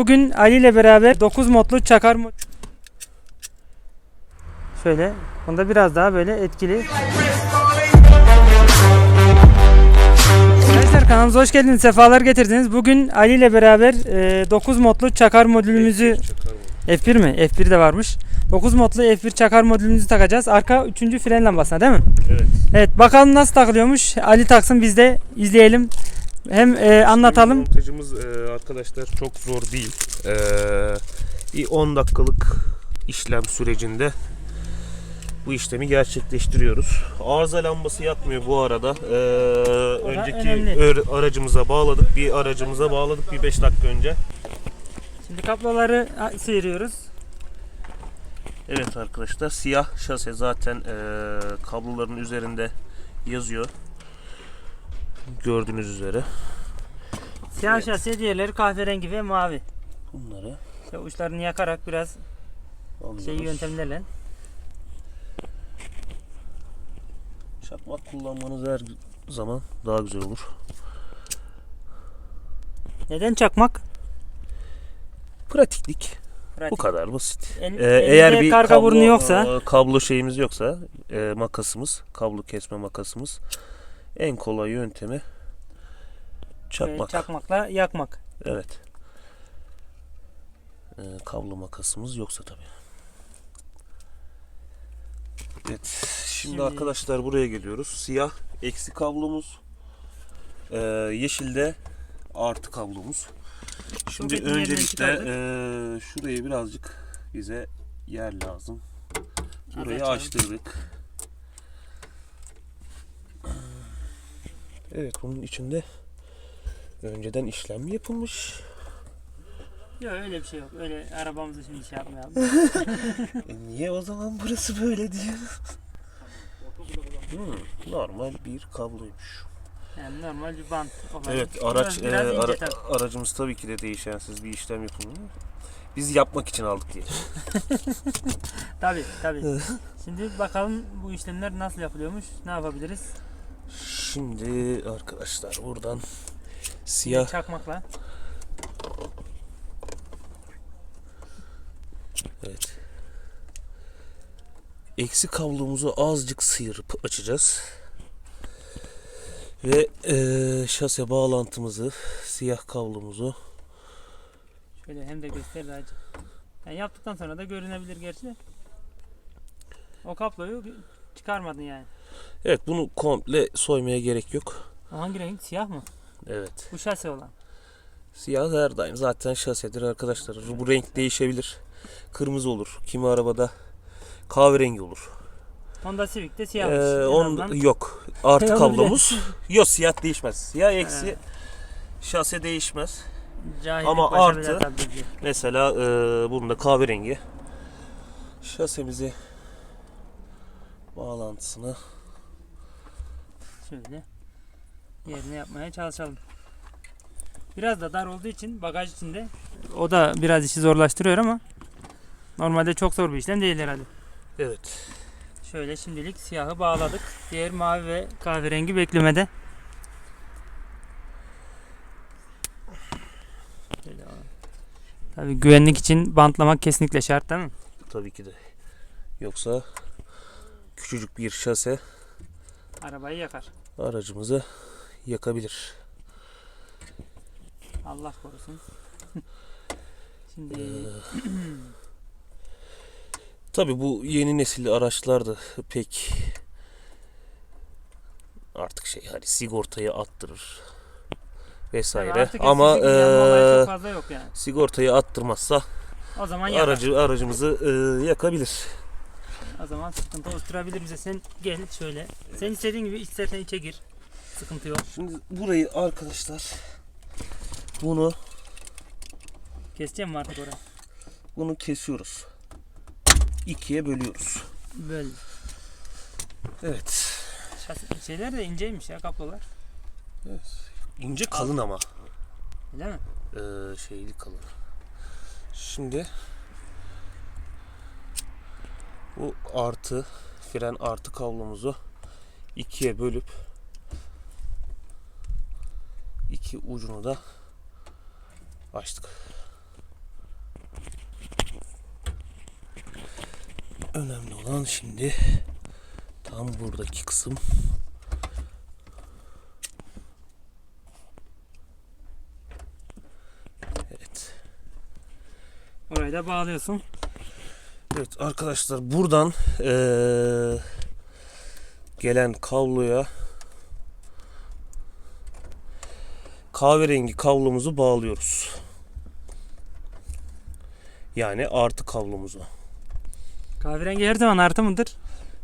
Bugün Ali ile beraber 9 modlu çakar mod. Şöyle. Bunda biraz daha böyle etkili. Arkadaşlar kanalımıza hoş geldiniz. Sefalar getirdiniz. Bugün Ali ile beraber e, 9 modlu çakar modülümüzü F1 mi? F1 de varmış. 9 modlu F1 çakar modülümüzü takacağız. Arka 3. fren lambasına değil mi? Evet. Evet bakalım nasıl takılıyormuş. Ali taksın biz de izleyelim. Hem e, anlatalım. Montajımız e, arkadaşlar çok zor değil. E, bir 10 dakikalık işlem sürecinde bu işlemi gerçekleştiriyoruz. Arıza lambası yakmıyor bu arada. E, önceki önemli. aracımıza bağladık. Bir aracımıza bağladık bir 5 dakika önce. Şimdi kabloları sıyırıyoruz. Evet arkadaşlar siyah şase zaten e, kabloların üzerinde yazıyor. Gördüğünüz üzere. Siyah Evet. şasi diğerleri kahverengi ve mavi. Bunları İşte uçlarını yakarak biraz alıyoruz. şey yöntemlerle. Çakmak kullanmanız her zaman daha güzel olur. Neden çakmak? Pratiklik. Pratik. Bu kadar basit. El- Ee, eğer bir karga kablo, burnu yoksa e, kablo şeyimiz yoksa e, makasımız, kablo kesme makasımız en kolay yöntemi e, çakmak. çakmakla yakmak. Evet. E, kablo makasımız yoksa tabii. Evet. Şimdi, Şimdi- arkadaşlar buraya geliyoruz. Siyah eksi kablomuz. E, yeşilde artı kablomuz. Şimdi yerinden öncelikle e, şurayı birazcık bize yer lazım. Burayı açalım. açtırdık. Evet bunun içinde önceden işlem yapılmış. Yok öyle bir şey yok. Öyle arabamızı şimdi şey yapmayalım. E niye o zaman burası böyle diyor? Hmm, normal bir kabloymuş. Yani normal bir bant olabilir. Evet araç e, ara- tabii. aracımız tabii ki de değişensiz bir işlem yapılmıyor. Biz yapmak için aldık diye. Tabii tabii. Şimdi bakalım bu işlemler nasıl yapılıyormuş. Ne yapabiliriz? Şimdi arkadaşlar buradan siyah Çakmakla. Evet. Eksi kablomuzu azıcık sıyırıp açacağız. Ve eee, şase bağlantımızı, siyah kablomuzu Şöyle hem de göster acı. Yani yaptıktan sonra da görünebilir gerçi de. O kabloyu çıkarmadın yani. Evet bunu komple soymaya gerek yok. O hangi renk? Siyah mı? Evet. Bu şase olan. Siyah her daim zaten şasedir arkadaşlar. Bu renk değişebilir. Kırmızı olur. Kimi arabada kahverengi olur. Honda Civic'te siyah. Ee, onun yok. Artı kablomuz. yok siyah değişmez. Siyah eksi He. şase değişmez. Cahillik Ama artı-. Mesela e, bunun da kahverengi. Şasemizi bağlantısını Şöyle yerine yapmaya çalışalım. Biraz da dar olduğu için bagaj içinde o da biraz işi zorlaştırıyor ama normalde çok zor bir işlem değil herhalde. evet. Şöyle şimdilik siyahı bağladık. Diğer mavi ve kahverengi beklemede. Tabii güvenlik için bantlamak kesinlikle şart değil mi? Tabii ki de. Yoksa küçücük bir şase Arabayı yakar. aracımızı yakabilir. Allah korusun. Şimdi Tabii bu yeni nesil araçlarda pek artık şey hani sigortayı attırır vesaire artık ama e, çok fazla yok yani. sigortayı attırmazsa O zaman yakar. aracı aracımızı e, yakabilir. O zaman sıkıntı oluşturabilir bize. Sen gel şöyle. Sen istediğin gibi istersen içe gir. Sıkıntı yok. Şimdi burayı arkadaşlar bunu Keseceğim mi artık orayı? bunu kesiyoruz. İkiye bölüyoruz. Böyle. Evet. Şas- Şeyler de inceymiş ya kablolar. İnce kalın ama. Öyle mi? Ee, şeyli kalın. Şimdi bu artı fren artı kablomuzu ikiye bölüp iki ucunu da açtık. Önemli olan şimdi tam buradaki kısım Evet. Orayı da bağlıyorsun. Evet arkadaşlar buradan eee, gelen kabloya kahverengi kablomuzu bağlıyoruz. Yani artı kablomuzu. Kahverengi her zaman artı mıdır?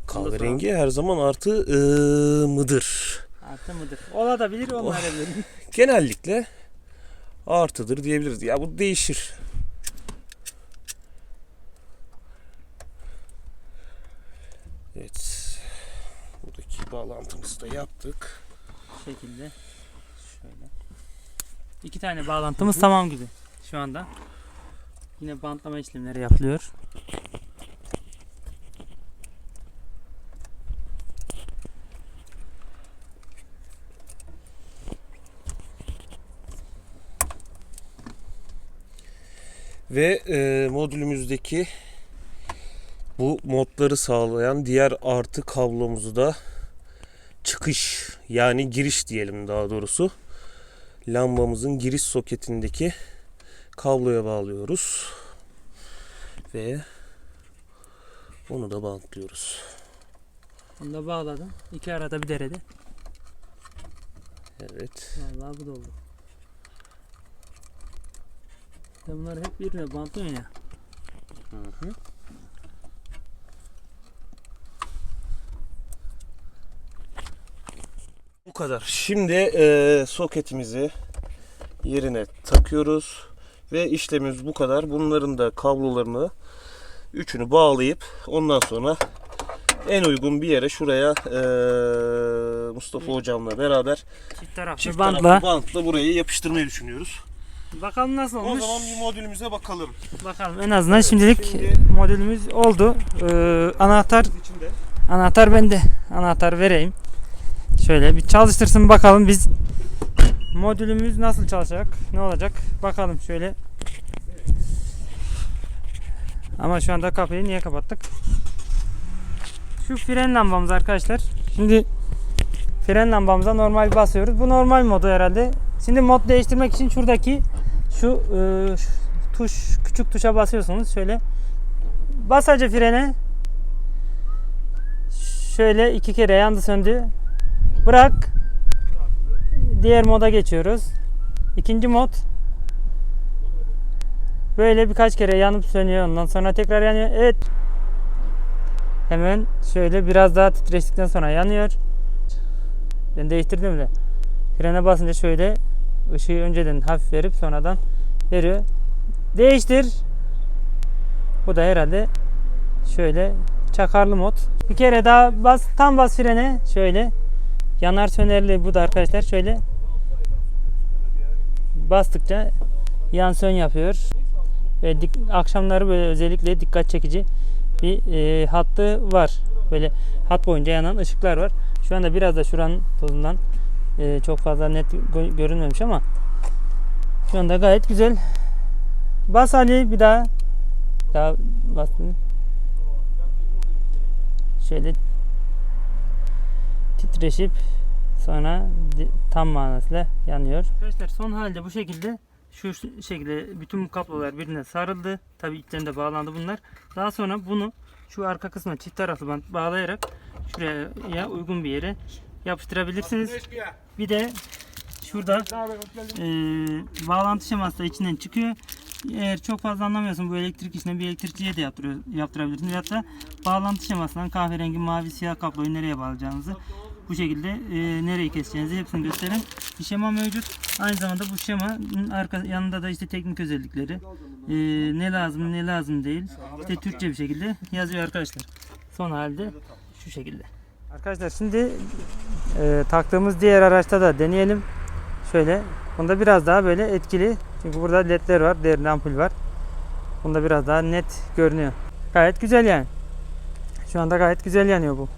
Kahverengi her zaman artı eee, mıdır? Artı mıdır? Ola da bilir, olmayabilir. Genellikle artıdır diyebiliriz. Ya bu değişir. Evet. Buradaki bağlantımızı da yaptık. Bu şekilde. Şöyle. İki tane bağlantımız tamam gibi şu anda. Yine bantlama işlemleri yapılıyor. Ve e, modülümüzdeki bu modları sağlayan diğer artı kablomuzu da çıkış yani giriş diyelim daha doğrusu lambamızın giriş soketindeki kabloya bağlıyoruz ve onu da bantlıyoruz. Onu da bağladım. İki arada bir derede. Evet. Vallahi bu da oldu. Sen bunları hep birbirine bantlıyorsun ya. Bu kadar. Şimdi e, soketimizi yerine takıyoruz ve işlemimiz bu kadar. Bunların da kablolarını üçünü bağlayıp ondan sonra en uygun bir yere şuraya e, Mustafa hocamla beraber Çift taraflı çift bantla. taraflı bantla burayı yapıştırmayı düşünüyoruz. Bakalım nasıl O olmuş. zaman bir modülümüze bakalım. Bakalım en azından şimdilik şimdi- modülümüz oldu. Ee, anahtar anahtar bende. Anahtar vereyim. Şöyle bir çalıştırsın bakalım biz modülümüz nasıl çalışacak? Ne olacak? Bakalım şöyle. Ama şu anda kapıyı niye kapattık? Şu fren lambamız arkadaşlar. Şimdi fren lambamıza normal basıyoruz. Bu normal modu herhalde. Şimdi mod değiştirmek için şuradaki şu, e, şu tuş küçük tuşa basıyorsunuz. Şöyle bas acı frene. Şöyle iki kere yandı söndü. Bırak. Diğer moda geçiyoruz. İkinci mod. Böyle birkaç kere yanıp sönüyor. Ondan sonra tekrar yanıyor. Evet. Hemen şöyle biraz daha titreştikten sonra yanıyor. Ben değiştirdim bile. Frene basınca şöyle ışığı önceden hafif verip sonradan veriyor. Değiştir. Bu da herhalde şöyle çakarlı mod. Bir kere daha bas tam bas frene şöyle. Yanar sönerli bu da arkadaşlar şöyle. Bastıkça yan sön yapıyor. Ve dik- akşamları böyle özellikle dikkat çekici bir e, hattı var. Böyle hat boyunca yanan ışıklar var. Şu anda biraz da şuranın tozundan e, çok fazla net gö- görünmemiş ama şu anda gayet güzel. Bas Ali bir daha. Daha bastım. Şöyle titreşip sonra tam manasıyla yanıyor. Arkadaşlar son halde bu şekilde şu şekilde bütün bu kablolar birbirine sarıldı. Tabi içlerinde bağlandı bunlar. Daha sonra bunu şu arka kısmına çift taraflı bant bağlayarak şuraya uygun bir yere yapıştırabilirsiniz. Bir de şurada e, bağlantı şeması da içinden çıkıyor. Eğer çok fazla anlamıyorsun bu elektrik işini bir elektrikçiye de yaptırabilirsiniz. Hatta bağlantı şemasından kahverengi, mavi, siyah kabloyu nereye bağlayacağınızı bu şekilde e, nereyi keseceğinizi hepsini gösteren bir şema mevcut. Aynı zamanda bu şemanın arka yanında da işte teknik özellikleri e, ne lazım ne lazım değil işte Türkçe bir şekilde yazıyor arkadaşlar. Son halde şu şekilde. Arkadaşlar şimdi e, taktığımız diğer araçta da deneyelim. Şöyle. Bunda biraz daha böyle etkili. Çünkü burada ledler var. Derin ampul var. Bunda biraz daha net görünüyor. Gayet güzel yani. Şu anda gayet güzel yanıyor bu.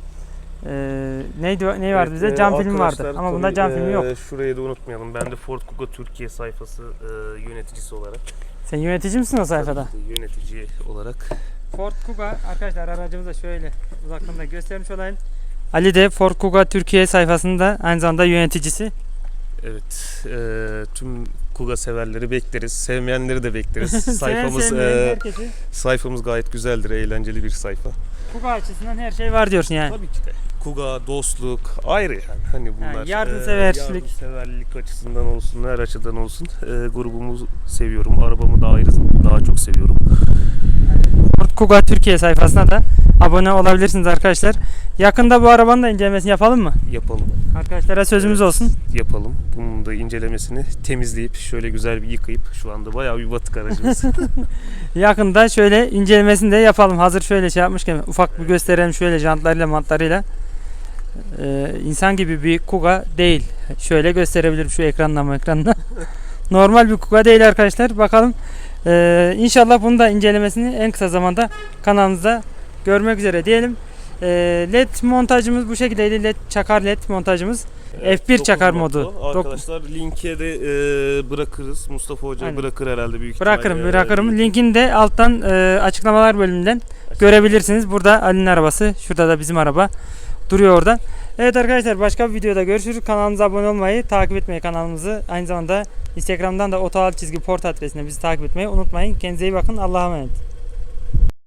Ee, neydi ne vardı bize? Evet, Cam e, film vardı. Ama bunda cam filmi yok. e, Şurayı da unutmayalım. Ben de Ford Kuga Türkiye sayfası e, yöneticisi olarak. Sen yönetici misin o sayfada? Yönetici olarak Ford Kuga arkadaşlar aracımızı şöyle uzaktan da göstermiş olayım. Ali de Ford Kuga Türkiye sayfasında aynı zamanda yöneticisi. Evet, e, tüm Kuga severleri bekleriz. Sevmeyenleri de bekleriz. Sayfamız e, herkesi sayfamız gayet güzeldir, eğlenceli bir sayfa. Kuga açısından her şey var diyorsun yani. Tabii ki de. Kuga, dostluk ayrı yani. Hani bunlar yardımseverlik. e, yardımseverlik açısından olsun, her açıdan olsun. E, grubumuzu seviyorum, arabamı da ayrı daha çok seviyorum. Ford Kuga Türkiye sayfasına da abone olabilirsiniz arkadaşlar. Yakında bu arabanın da incelemesini yapalım mı? Yapalım, Arkadaşlara sözümüz olsun. yapalım. Bunun da incelemesini temizleyip şöyle güzel bir yıkayıp şu anda bayağı bir batık aracımız. Yakında şöyle incelemesini de yapalım. Hazır şöyle şey yapmışken ufak bir gösterelim şöyle jantlarıyla mantlarıyla. Ee, insan gibi bir Kuga değil. Şöyle gösterebilirim şu ekrandan mı ekrandan. Normal bir Kuga değil arkadaşlar. Bakalım. Ee, inşallah bunu da incelemesini en kısa zamanda kanalımızda görmek üzere diyelim. Ee, LED montajımız bu şekildeydi. LED çakar LED montajımız. F1 dokuz çakar modu. Dok- Arkadaşlar linke de e, bırakırız. Mustafa Hoca Aynen. bırakır herhalde büyük Bırakırım ihtimalle. bırakırım. Linkini de alttan e, açıklamalar bölümünden görebilirsiniz. Burada Ali'nin arabası. Şurada da bizim araba duruyor orada. Evet arkadaşlar başka bir videoda görüşürüz. Kanalımıza abone olmayı, takip etmeyi kanalımızı. Aynı zamanda Instagram'dan da otoal çizgi port adresine bizi takip etmeyi unutmayın. Kendinize iyi bakın. Allah'a emanet.